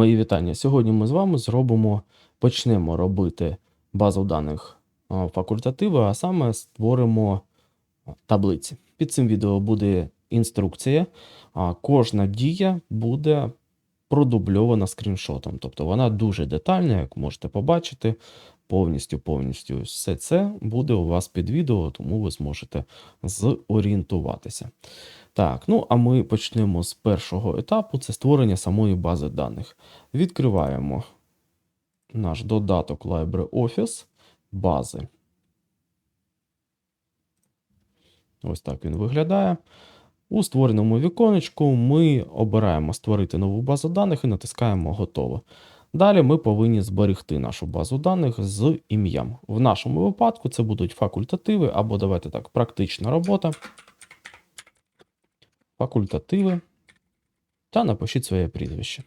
Мої вітання. Сьогодні ми з вами зробимо, почнемо робити базу даних а, факультативи, а саме створимо таблиці. Під цим відео буде інструкція. Кожна дія буде продубльована скріншотом. Тобто вона дуже детальна, як можете побачити. Повністю, повністю все це буде у вас під відео, тому ви зможете зорієнтуватися. Так, ну а ми почнемо з першого етапу це створення самої бази даних. Відкриваємо наш додаток LibreOffice бази. Ось так він виглядає. У створеному віконечку ми обираємо створити нову базу даних і натискаємо Готово. Далі ми повинні зберегти нашу базу даних з ім'ям. В нашому випадку це будуть факультативи або давайте так, практична робота факультативи та напишіть своє прізвище.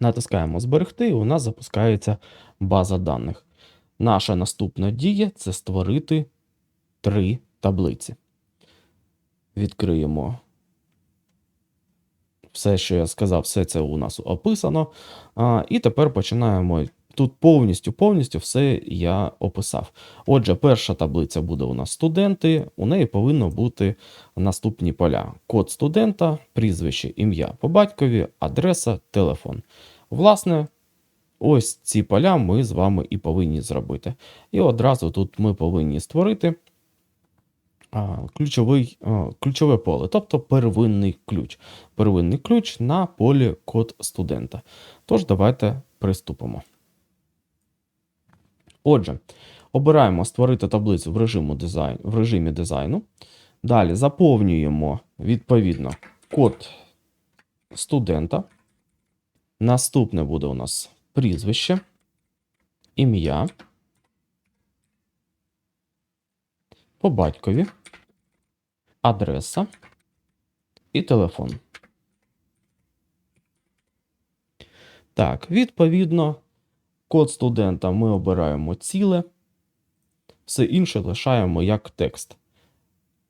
Натискаємо Зберегти, і у нас запускається база даних. Наша наступна дія це створити три таблиці. Відкриємо все, що я сказав, все це у нас описано. А, І тепер починаємо. Тут повністю повністю все я описав. Отже, перша таблиця буде у нас студенти, у неї повинно бути наступні поля: код студента, прізвище, ім'я по батькові, адреса, телефон. Власне, ось ці поля ми з вами і повинні зробити. І одразу тут ми повинні створити ключовий, ключове поле, тобто первинний ключ. Первинний ключ на полі код студента. Тож, давайте приступимо. Отже, обираємо створити таблицю в, режиму дизайн, в режимі дизайну. Далі заповнюємо відповідно код студента. Наступне буде у нас прізвище, ім'я. По батькові, адреса і телефон. Так, відповідно, код студента ми обираємо ціле, все інше лишаємо як текст.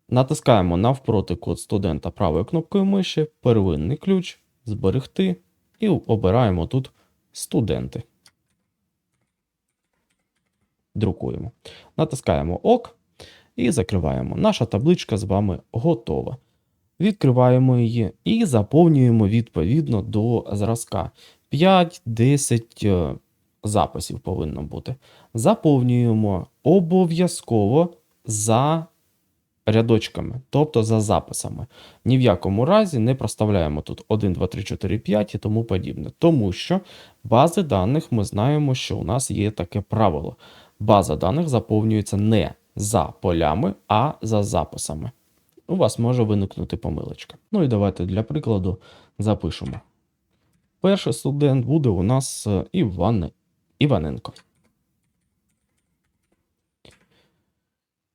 Натискаємо навпроти код студента правою кнопкою миші, первинний ключ, зберегти і обираємо тут студенти. Друкуємо. Натискаємо ОК і закриваємо. Наша табличка з вами готова. Відкриваємо її і заповнюємо відповідно до зразка. 5-10 записів повинно бути. Заповнюємо обов'язково за рядочками, тобто за записами. Ні в якому разі не проставляємо тут 1, 2, 3, 4, 5 і тому подібне. Тому що бази даних ми знаємо, що у нас є таке правило. База даних заповнюється не за полями, а за записами. У вас може виникнути помилочка. Ну і давайте для прикладу запишемо. Перший студент буде у нас е, Іван Іваненко.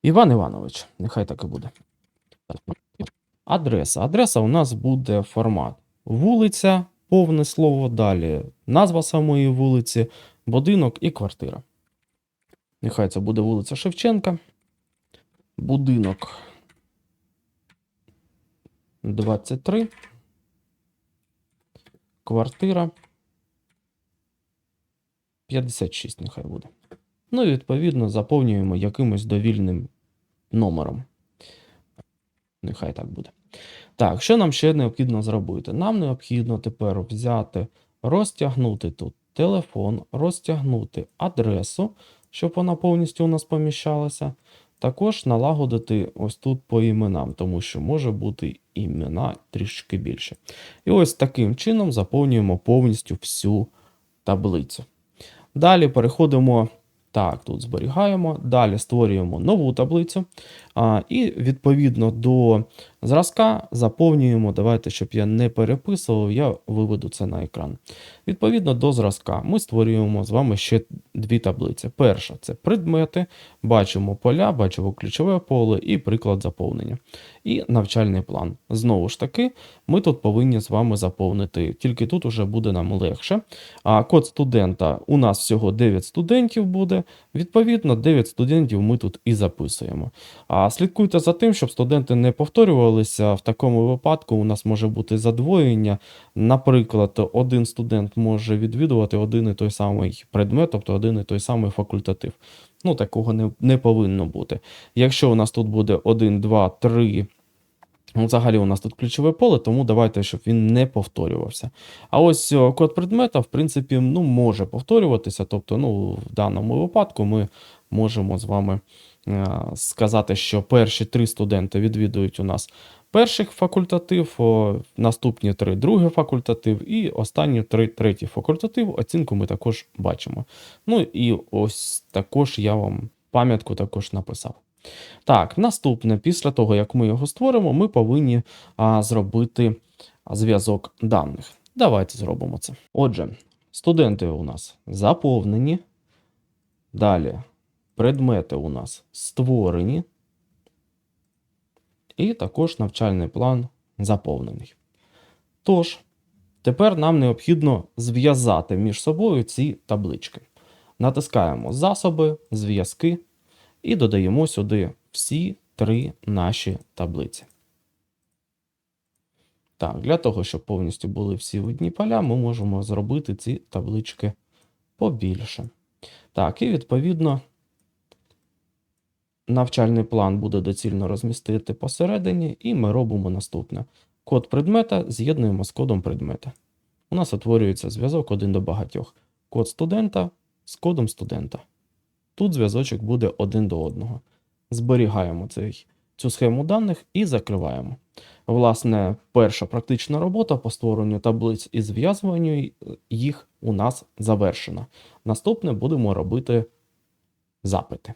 Іван Іванович, нехай так і буде. Адреса. Адреса у нас буде формат. Вулиця, повне слово далі. Назва самої вулиці, будинок і квартира. Нехай це буде вулиця Шевченка. Будинок 23. Квартира 56, нехай буде. Ну і відповідно заповнюємо якимось довільним номером. Нехай так буде. Так, що нам ще необхідно зробити? Нам необхідно тепер взяти, розтягнути тут телефон, розтягнути адресу, щоб вона повністю у нас поміщалася. Також налагодити ось тут по іменам, тому що може бути імена трішки більше. І ось таким чином заповнюємо повністю всю таблицю. Далі переходимо. Так, тут зберігаємо. Далі створюємо нову таблицю. А, І відповідно до зразка заповнюємо. Давайте, щоб я не переписував, я виведу це на екран. Відповідно до зразка, ми створюємо з вами ще дві таблиці. Перша це предмети, бачимо поля, бачимо ключове поле і приклад заповнення. І навчальний план. Знову ж таки, ми тут повинні з вами заповнити, тільки тут уже буде нам легше. А код студента у нас всього 9 студентів буде. Відповідно, 9 студентів ми тут і записуємо. А слідкуйте за тим, щоб студенти не повторювали повторювалися, в такому випадку у нас може бути задвоєння. Наприклад, один студент може відвідувати один і той самий предмет, тобто один і той самий факультатив. Ну, такого не, не повинно бути. Якщо у нас тут буде 1, 2, 3, ну, взагалі у нас тут ключове поле, тому давайте, щоб він не повторювався. А ось код предмета, в принципі, ну, може повторюватися. Тобто, ну, в даному випадку ми можемо з вами е, сказати, що перші три студенти відвідують у нас перший факультатив, наступні три другий факультатив, і останні три третій факультатив. Оцінку ми також бачимо. Ну і ось також я вам пам'ятку також написав. Так, наступне, після того, як ми його створимо, ми повинні а, зробити зв'язок даних. Давайте зробимо це. Отже, студенти у нас заповнені. Далі предмети у нас створені. І також навчальний план заповнений. Тож, тепер нам необхідно зв'язати між собою ці таблички. Натискаємо засоби, зв'язки і додаємо сюди всі три наші таблиці. Так, для того, щоб повністю були всі видні поля, ми можемо зробити ці таблички побільше. Так, і відповідно навчальний план буде доцільно розмістити посередині, і ми робимо наступне. Код предмета з'єднуємо з кодом предмета. У нас утворюється зв'язок один до багатьох. Код студента з кодом студента. Тут зв'язочок буде один до одного. Зберігаємо цей, цю схему даних і закриваємо. Власне, перша практична робота по створенню таблиць і зв'язуванню їх у нас завершена. Наступне будемо робити запити.